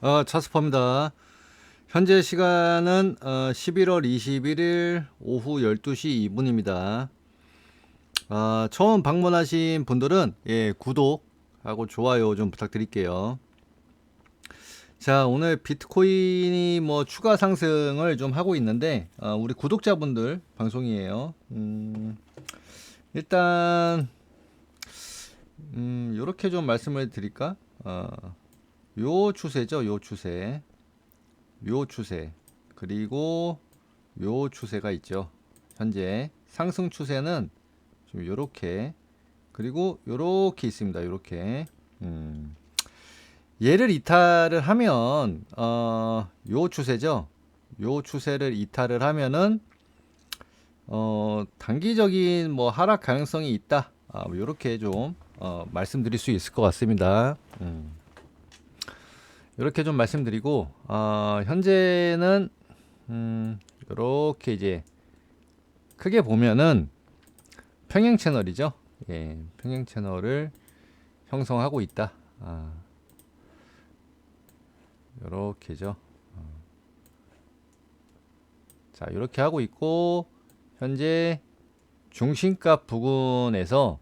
어, 차스퍼입니다. 현재 시간은 어, 11월 21일 오후 12시 2분입니다. 아, 처음 방문하신 분들은 예, 구독하고 좋아요 좀 부탁드릴게요. 자, 오늘 비트코인이 뭐 추가 상승을 좀 하고 있는데 어, 우리 구독자분들 방송이에요. 음, 일단 음, 요렇게 좀 말씀을 드릴까? 어, 요 추세죠, 요 추세. 요 추세. 그리고 요 추세가 있죠. 현재 상승 추세는 좀 요렇게 그리고 요렇게 있습니다. 요렇게. 음. 얘를 이탈을 하면 어, 요 추세죠. 요 추세를 이탈을 하면은 어, 단기적인 뭐 하락 가능성이 있다. 아, 뭐 요렇게 좀 어, 말씀드릴 수 있을 것 같습니다. 음. 이렇게 좀 말씀드리고 어, 현재는 음, 이렇게 이제 크게 보면은 평행 채널이죠. 예, 평행 채널을 형성하고 있다. 아, 이렇게죠. 어. 자, 이렇게 하고 있고 현재 중심값 부근에서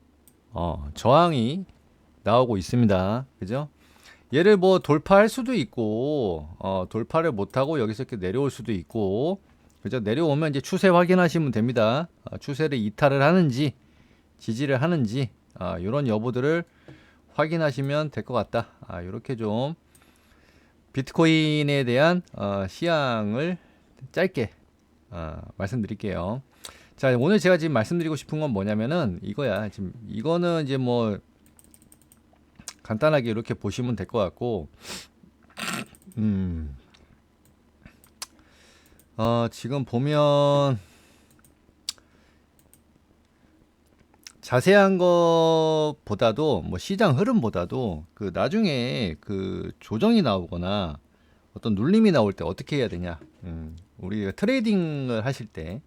어, 저항이 나오고 있습니다. 그죠? 얘를 뭐 돌파할 수도 있고 어, 돌파를 못하고 여기서 이렇게 내려올 수도 있고 그죠? 내려오면 이제 추세 확인하시면 됩니다. 어, 추세를 이탈을 하는지 지지를 하는지 아, 이런 여부들을 확인하시면 될 것 같다. 아, 이렇게 좀 비트코인에 대한 어, 시향을 짧게 어, 말씀드릴게요. 자, 오늘 제가 지금 말씀드리고 싶은 건 뭐냐면은 이거야. 지금 이거는 이제 뭐 간단하게 이렇게 보시면 될 것 같고, 음, 어, 지금 보면 자세한 것보다도 뭐 시장 흐름보다도 그 나중에 그 조정이 나오거나 어떤 눌림이 나올 때 어떻게 해야 되냐. 음, 우리가 트레이딩을 하실 때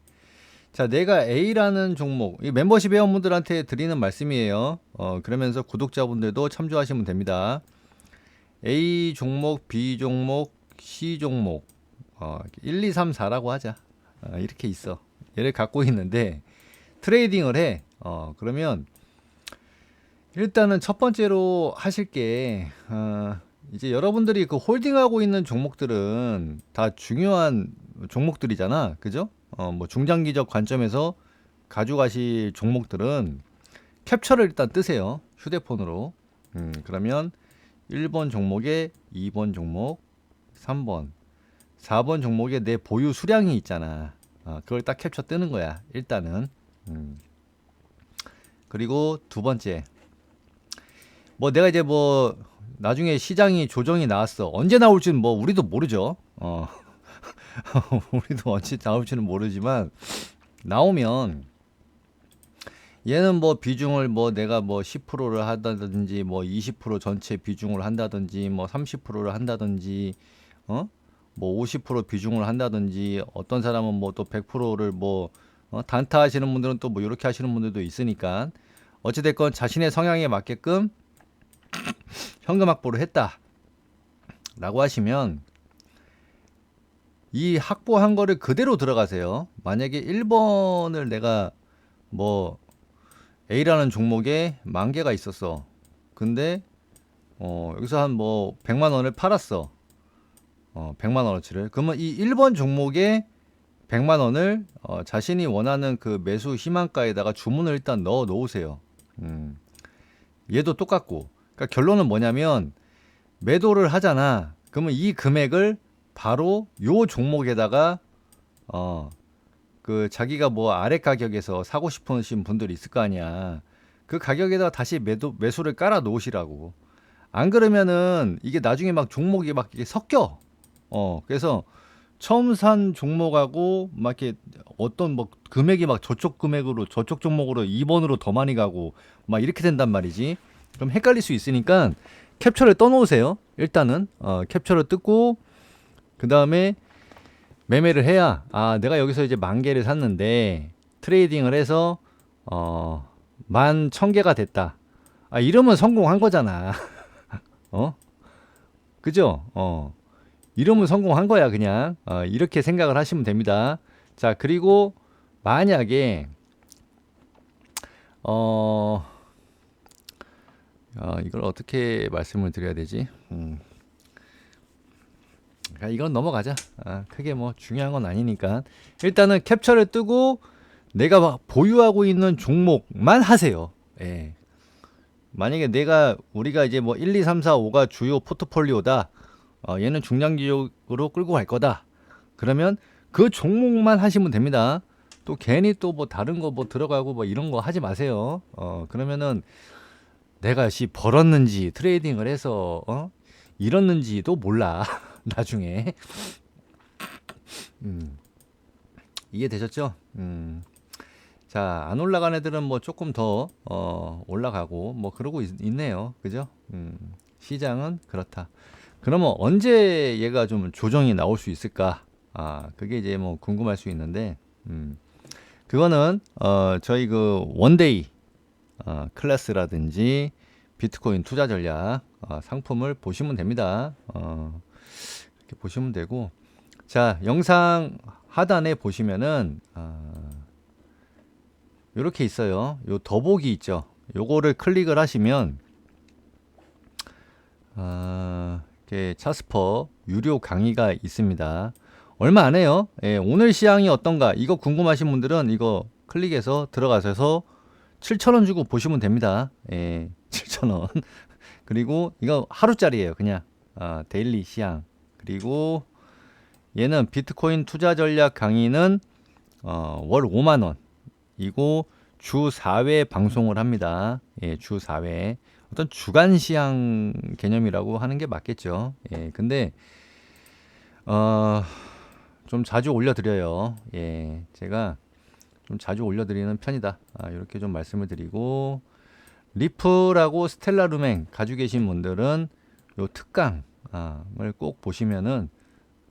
자, 내가 A라는 종목, 이 멤버십 회원분들한테 드리는 말씀이에요. 어, 그러면서 구독자분들도 참조하시면 됩니다. A 종목, B 종목, C 종목, 어, 1, 2, 3, 4라고 하자. 어, 이렇게 있어. 얘를 갖고 있는데 트레이딩을 해. 어, 그러면 일단은 첫 번째로 하실 게 어, 이제 여러분들이 그 홀딩하고 있는 종목들은 다 중요한 종목들이잖아. 그죠? 어, 뭐 중장기적 관점에서 가져가실 종목들은 캡처를 일단 뜨세요. 휴대폰으로. 음, 그러면 1번 종목에 2번 종목, 3번, 4번 종목에 내 보유 수량이 있잖아. 어, 그걸 딱 캡처 뜨는 거야. 일단은. 음. 그리고 두 번째. 뭐 내가 이제 뭐 나중에 시장이 조정이 나왔어. 언제 나올지는 뭐 우리도 모르죠. 어. 우리도 언제 나올지는 모르지만 나오면 얘는 뭐 비중을 뭐 내가 뭐 10%를 한다든지 뭐 20% 전체 비중을 한다든지 뭐 30%를 한다든지 어? 뭐 50% 비중을 한다든지 어떤 사람은 뭐 또 100%를 뭐 어? 단타 하시는 분들은 또 뭐 이렇게 하시는 분들도 있으니까 어찌 됐건 자신의 성향에 맞게끔 현금 확보를 했다. 라고 하시면 이 확보한 거를 그대로 들어가세요. 만약에 1번을 내가 뭐 A라는 종목에 만 개가 있었어. 근데 어 여기서 한 뭐 100만 원을 팔았어. 어 100만 원어치를. 그러면 이 1번 종목에 100만 원을 어, 자신이 원하는 그 매수 희망가에다가 주문을 일단 넣어 놓으세요. 음. 얘도 똑같고. 그러니까 결론은 뭐냐면 매도를 하잖아. 그러면 이 금액을 바로 요 종목에다가 어 그 자기가 뭐 아래 가격에서 사고 싶으신 분들이 있을 거 아니야. 그 가격에다가 다시 매도 매수를 깔아 놓으시라고. 안 그러면은 이게 나중에 막 종목이 막 이게 섞여. 어 그래서 처음 산 종목하고 막 이렇게 어떤 뭐 금액이 막 저쪽 금액으로 저쪽 종목으로 2번으로 더 많이 가고 막 이렇게 된단 말이지. 그럼 헷갈릴 수 있으니까 캡처를 떠놓으세요. 일단은 어, 캡처를 뜯고 그 다음에 매매를 해야 아 내가 여기서 이제 만 개를 샀는데 트레이딩을 해서 어 만 천 개가 됐다. 아 이러면 성공한 거잖아. 어? 그죠? 어. 이러면 성공한 거야, 그냥. 어, 이렇게 생각을 하시면 됩니다. 자, 그리고 만약에 어, 어 이걸 어떻게 말씀을 드려야 되지? 음. 아, 이건 넘어가자. 아, 크게 뭐 중요한 건 아니니까. 일단은 캡처를 뜨고 내가 막 보유하고 있는 종목만 하세요. 예. 만약에 내가 우리가 이제 뭐 1, 2, 3, 4, 5가 주요 포트폴리오다. 어, 얘는 중장기적으로 끌고 갈 거다. 그러면 그 종목만 하시면 됩니다. 또 괜히 또 뭐 다른 거 뭐 들어가고 뭐 이런 거 하지 마세요. 어, 그러면은 내가 시 벌었는지 트레이딩을 해서 어? 잃었는지도 몰라. 나중에. 음. 이해되셨죠? 음. 자, 안 올라간 애들은 뭐 조금 더, 어, 올라가고, 뭐 그러고 있, 네요 그죠? 음, 시장은 그렇다. 그러면 언제 얘가 좀 조정이 나올 수 있을까? 아, 그게 이제 뭐 궁금할 수 있는데, 음, 그거는, 어, 저희 그 원데이, 어, 클래스라든지 비트코인 투자 전략, 어, 상품을 보시면 됩니다. 어, 이렇게 보시면 되고, 자, 영상 하단에 보시면은, 어, 이렇게 있어요. 요 더보기 있죠. 요거를 클릭을 하시면 아, 이렇게 차스퍼 유료 강의가 있습니다. 얼마 안 해요. 예, 오늘 시향이 어떤가 이거 궁금하신 분들은 이거 클릭해서 들어가셔서 7,000원 주고 보시면 됩니다. 예, 7,000원. 그리고 이거 하루짜리예요. 그냥 아, 데일리 시향. 그리고 얘는 비트코인 투자 전략 강의는 어, 월 5만 원. 이고 주 4회 방송을 합니다. 예, 주 4회. 어떤 주간 시향 개념이라고 하는 게 맞겠죠. 예, 근데 어, 좀 자주 올려드려요. 예, 제가 좀 자주 올려드리는 편이다. 아, 이렇게 좀 말씀을 드리고 리플하고 스텔라 루맹 가지고 계신 분들은 요 특강을 꼭 보시면은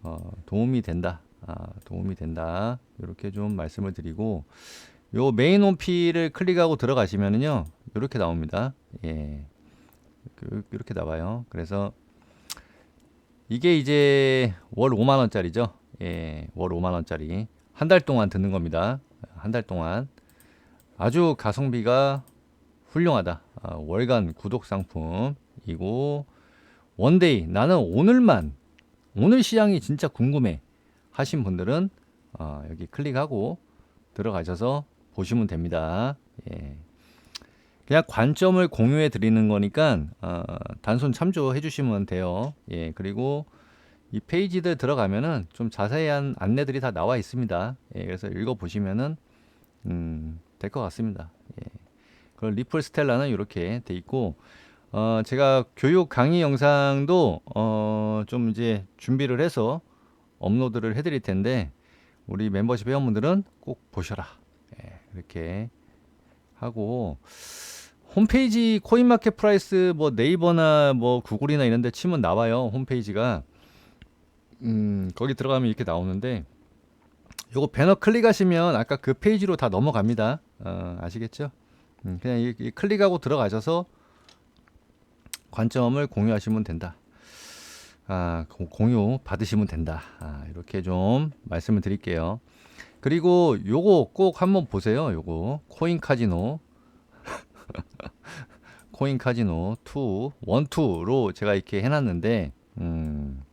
어, 도움이 된다. 아, 도움이 된다. 이렇게 좀 말씀을 드리고 요 메인 홈피를 클릭하고 들어가시면은요 이렇게 나옵니다. 예. 그, 이렇게 나와요. 그래서 이게 이제 월 5만 원짜리죠? 예 월 5만 원짜리. 한 달 동안 듣는 겁니다. 한 달 동안. 아주 가성비가 훌륭하다. 아, 월간 구독 상품이고 원데이 나는 오늘만 오늘 시장이 진짜 궁금해 하신 분들은 어, 여기 클릭하고 들어가셔서 보시면 됩니다. 예. 그냥 관점을 공유해 드리는 거니까 어, 단순 참조해 주시면 돼요. 예, 그리고 이 페이지들 들어가면은 좀 자세한 안내들이 다 나와 있습니다. 예, 그래서 읽어 보시면은 음, 될 것 같습니다. 예. 그리고 리플 스텔라는 이렇게 돼 있고 어, 제가 교육 강의 영상도 어, 좀 이제 준비를 해서 업로드를 해드릴 텐데 우리 멤버십 회원분들은 꼭 보셔라. 이렇게 하고 홈페이지 코인마켓 프라이스 뭐 네이버나 뭐 구글이나 이런 데 치면 나와요. 홈페이지가 음, 거기 들어가면 이렇게 나오는데 요거 배너 클릭하시면 아까 그 페이지로 다 넘어갑니다. 어, 아시겠죠? 음, 그냥 이, 이 클릭하고 들어가셔서 관점을 공유하시면 된다. 아, 공유 받으시면 된다. 아, 이렇게 좀 말씀을 드릴게요. 그리고 요거 꼭 한번 보세요. 요거 코인 카지노 코인 카지노 2 1 2로 제가 이렇게 해 놨는데 음,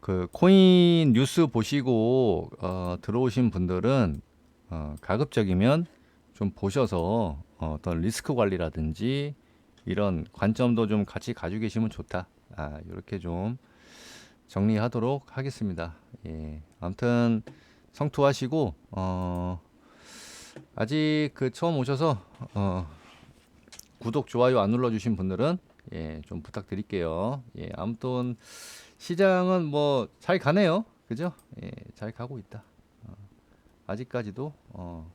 그 코인 뉴스 보시고 어, 들어오신 분들은 어, 가급적이면 좀 보셔서 어, 어떤 리스크 관리라든지 이런 관점도 좀 같이 가지고 계시면 좋다. 아, 이렇게 좀 정리하도록 하겠습니다. 예. 아무튼 성투하시고 어 아직 그 처음 오셔서 어 구독 좋아요 안 눌러 주신 분들은 예, 좀 부탁드릴게요. 예, 아무튼 시장은 뭐 잘 가네요. 그죠? 예, 잘 가고 있다. 어, 아직까지도 어,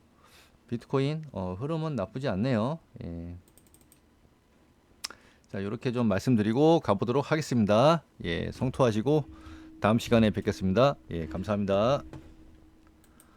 비트코인 어, 흐름은 나쁘지 않네요. 예. 자, 이렇게 좀 말씀드리고 가보도록 하겠습니다. 예, 성투하시고 다음 시간에 뵙겠습니다. 예, 감사합니다.